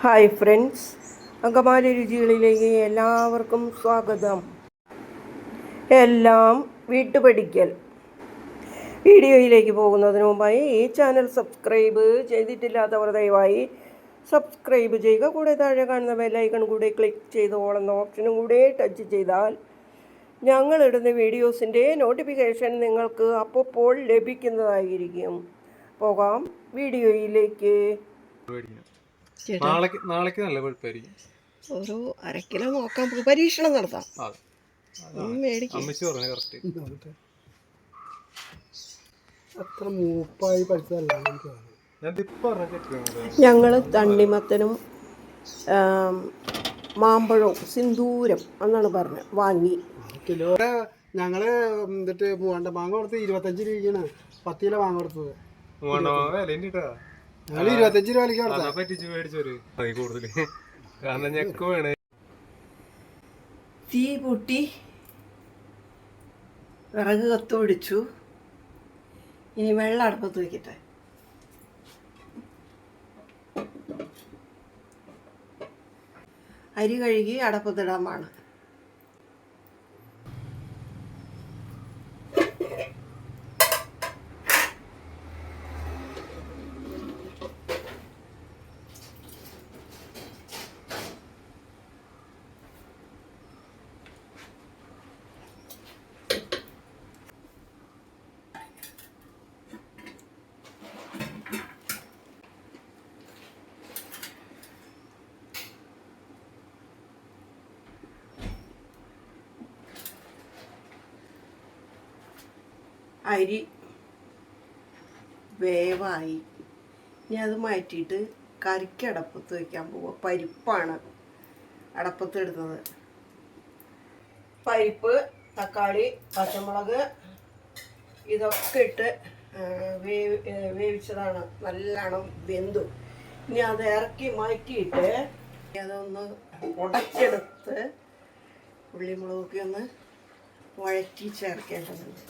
Hi friends Angamaly രുചികളിലേക്ക് എല്ലാവർക്കും സ്വാഗതം. എല്ലാം വീട്ടുപടിക്കൽ. വീഡിയോയിലേക്ക് പോകുന്നതിന് മുമ്പായി ഈ ചാനൽ സബ്സ്ക്രൈബ് ചെയ്തിട്ടില്ലാത്തവർ ദയവായി സബ്സ്ക്രൈബ് ചെയ്യുക. കൂടെ താഴെ കാണുന്ന ബെല്ലൈക്കൺ കൂടെ ക്ലിക്ക് ചെയ്ത് ഓളുന്ന ഓപ്ഷനും കൂടെ ടച്ച് ചെയ്താൽ ഞങ്ങളിടുന്ന വീഡിയോസിന്റെ നോട്ടിഫിക്കേഷൻ നിങ്ങൾക്ക് അപ്പോൾ ലഭിക്കുന്നതായിരിക്കും. പോകാം. വീഡിയോയിലേക്ക്. നാളേക്ക് നാളേക്ക് നല്ല വെളുപ്പായിരിക്കും ഒരു അര കിലോ നോക്കാം. പരീക്ഷണം നടത്താം. അത്ര മൂപ്പായി പഠിച്ചതല്ല ഞങ്ങൾ തണ്ണിമത്തനും മാമ്പഴവും സിന്ദൂരം എന്നാണ് പറഞ്ഞത് വാങ്ങി. കിലോ ഞങ്ങൾ എന്നിട്ട് മൂവാണ്ട മാങ്ങ കൊടുത്ത് ഇരുപത്തഞ്ച് രൂപയാണ്. പത്ത് കിലോ മാങ്ങ കൊടുത്തത്. ഇരുപത്തഞ്ച് രൂപ പറ്റിച്ച് മേടിച്ചോര് കാരണം ഞെക്ക് വേണേ. തീ പൊട്ടി. വിറക് കത്ത് പിടിച്ചു ഇനി വെള്ളം അടുപ്പത്ത് വയ്ക്കട്ടെ അരി കഴുകി അടപ്പത്തിടാൻ അരി വേവായി. ഇനി അത് മാറ്റിയിട്ട് കറിക്ക് അടപ്പത്ത് വയ്ക്കാൻ പോവുക പരിപ്പാണ് അടപ്പത്ത് ഇടുന്നത്. പരിപ്പ് തക്കാളി പച്ചമുളക് ഇതൊക്കെ ഇട്ട് വേവ് വേവിച്ചതാണ്. നല്ലോണം വെന്തു. ഇനി അത് ഇറക്കി മാറ്റിയിട്ട് അതൊന്ന് ഉടച്ചെടുത്ത് ഉള്ളിമുളകൊക്കെ ഒന്ന് വഴറ്റി ചേർക്കേണ്ടതുണ്ട്.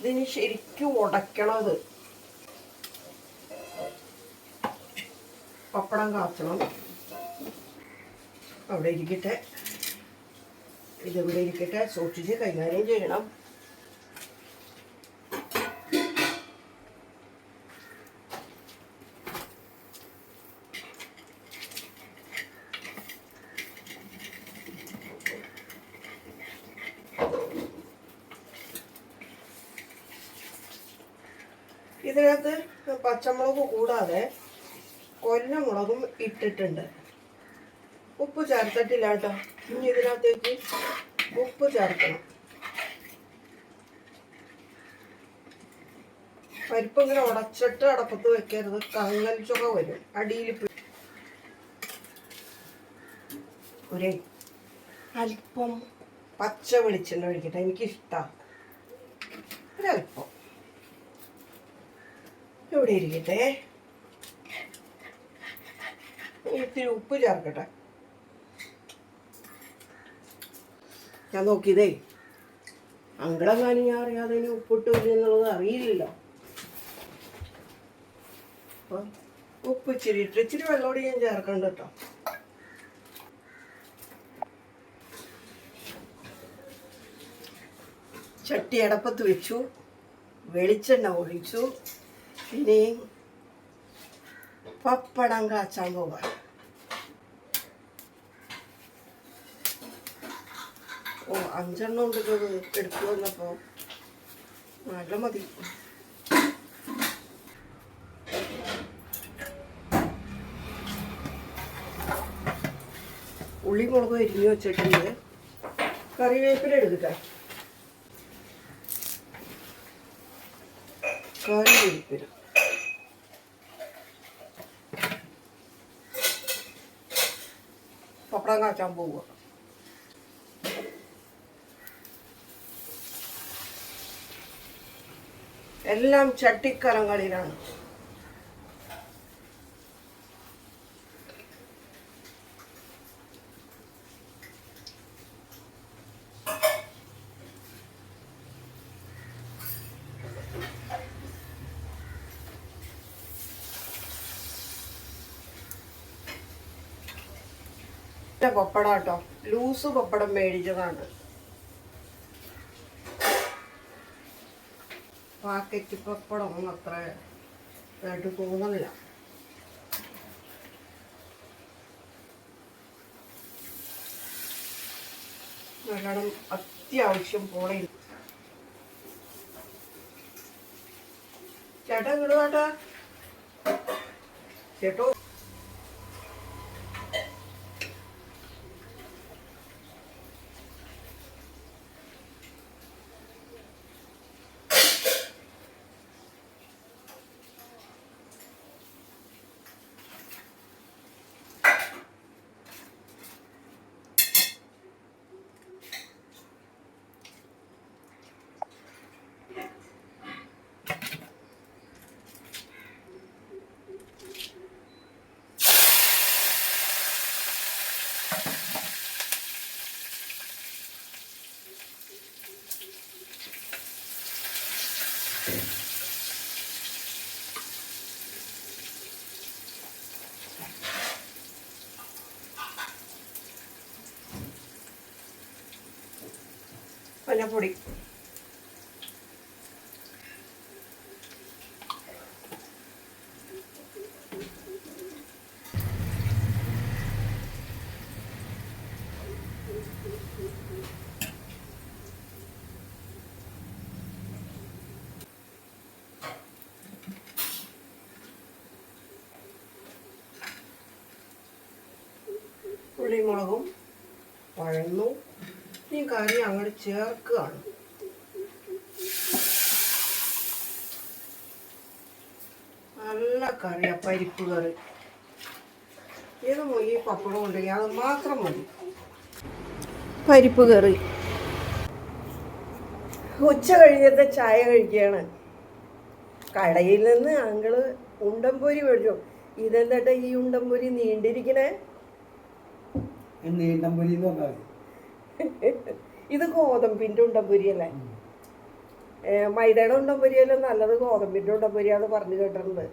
ഇതിന് ശരിക്കും ഉടയ്ക്കണത്. പപ്പടം കാച്ചണം. അവിടെ ഇരിക്കട്ടെ. ഇതിവിടെ ഇരിക്കട്ടെ. സൂക്ഷിച്ച് കൈകാര്യം ചെയ്യണം. ഇതിനകത്ത് പച്ചമുളക് കൂടാതെ കൊല്ലമുളകും ഇട്ടിട്ടുണ്ട്. ഉപ്പ് ചേർത്തിട്ടില്ല കേട്ടോ ഇനി ഇതിനകത്തേക്ക് ഉപ്പ് ചേർക്കണം. പരിപ്പ് ഇങ്ങനെ ഉടച്ചിട്ട് അടപ്പത്ത് വെക്കരുത്. കങ്ങൽ ചുക വരും. അടിയിൽ ഒരേ അല്പം പച്ച വെളിച്ചെണ്ണ ഒഴിക്കട്ടെ. എനിക്കിഷ്ടമാണ് ഒരല്പം. ഇവിടെ ഇരിക്കട്ടെ. ഇത്തിരി ഉപ്പ് ചേർക്കട്ടെ. ഞാൻ നോക്കിയതേ അങ്കിളെങ്ങാനും ഞാൻ അറിയാതെ ഇനി ഉപ്പിട്ടു എന്നുള്ളത് അറിയില്ല ഉപ്പ് ഇച്ചിരി ഇട്ട് ഇച്ചിരി വെള്ളോടി ഞാൻ ചേർക്കണ്ട കേട്ടോ. ചട്ടി അടപ്പത്ത് വെച്ചു വെളിച്ചെണ്ണ ഒഴിച്ചു. ഇനി പപ്പടം കാച്ചാൻ പോവാ. ഓ അഞ്ചെണ്ണം ഉണ്ട് എടുത്തു വന്നപ്പോ. നല്ല മതി. ഉള്ളി മുളക് എരിഞ്ഞു വെച്ചിട്ടുണ്ട്. കറിവേപ്പില എടുക്കട്ടെ കറിവേപ്പില പപ്പടം കാച്ചാൻ പോവുക. എല്ലാം ചട്ടിക്കലങ്ങളിലാണ് പപ്പടം കേട്ടോ ലൂസ് പപ്പടം മേടിച്ചതാണ്. പാക്കറ്റ് പപ്പടം ഒന്നും അത്ര ഇതായിട്ട് തോന്നുന്നില്ല നല്ലോണം അത്യാവശ്യം പോണേ ചേട്ടാ ഇങ്ങോട്ട് ചേട്ടാ. മഞ്ഞപ്പൊടി ഉള്ളിമുളകും വഴന്നു ഈ കറി അങ്ങോട്ട് ചേർക്കുകയാണ്. നല്ല കറിയാ പരിപ്പ് കറി. ഏത് ഈ പപ്പടം ഉണ്ടെങ്കിൽ അത് മാത്രം മതി. പരിപ്പ് കറി. ഉച്ച കഴിഞ്ഞത്തെ ചായ കഴിക്കുകയാണ്. കടയിൽ നിന്ന് അങ്ങൾ ഉണ്ടംപൊരി മേടിച്ചു. ഇതെന്താട്ടെ ഈ ഉണ്ടംപൊരി നീണ്ടിരിക്കണേ? നീണ്ടംപൊരി എന്ന് പറഞ്ഞാൽ ഇത് ഗോതമ്പിന്റെ ഉണ്ടംപൊരി അല്ലേ ഏ, മൈദയുടെ ഉണ്ടംപൊരിയല്ല? നല്ലത് ഗോതമ്പിന്റെ ഉണ്ടംപൊരിയാന്ന് പറഞ്ഞു കേട്ടിട്ടുണ്ട്.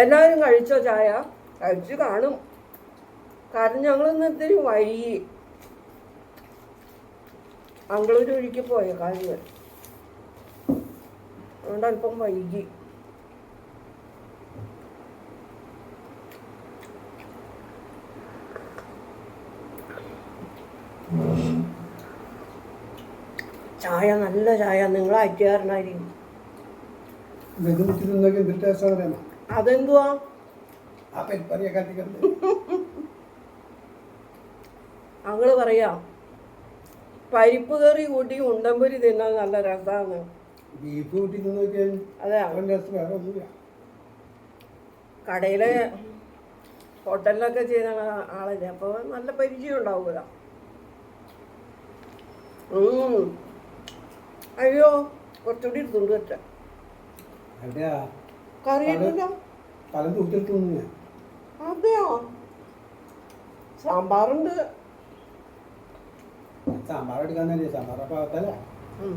എല്ലാവരും കഴിച്ചോ ചായ? കഴിച്ചു കാണും. കാരണം ഞങ്ങൾ ഇന്നത്തെ വഴി അങ്കളൂർ ഒഴുക്കി പോയ കാര്യം അതുകൊണ്ട് അല്പം വൈകി. ചായ നല്ല ചായ. നിങ്ങൾ അയച്ചുകാരനായിരിക്കും അതെന്തുവാ? അങ്ങൾ പറയാ പരിപ്പ് കറി കൂട്ടി ഉണ്ടമ്പൊരി തിന്നാൻ നല്ല രസമാണ് ബീഫ് കൂട്ടി തിന്നൊക്കെ അതെ വേറെ ഒന്നുമില്ല. കടയിലെ ഹോട്ടലിലൊക്കെ ചെയ്യുന്ന ആളല്ലേ? അപ്പോൾ നല്ല പരിചയം ഉണ്ടാവുമല്ലോ. അയ്യോ കുറച്ചുകൂടി എടുത്തുകൊണ്ട് വെച്ച അതെയോ? സാമ്പാറുണ്ട്. സാമ്പാർ എടുക്കാൻ തന്നെ സാമ്പാർ ഉം.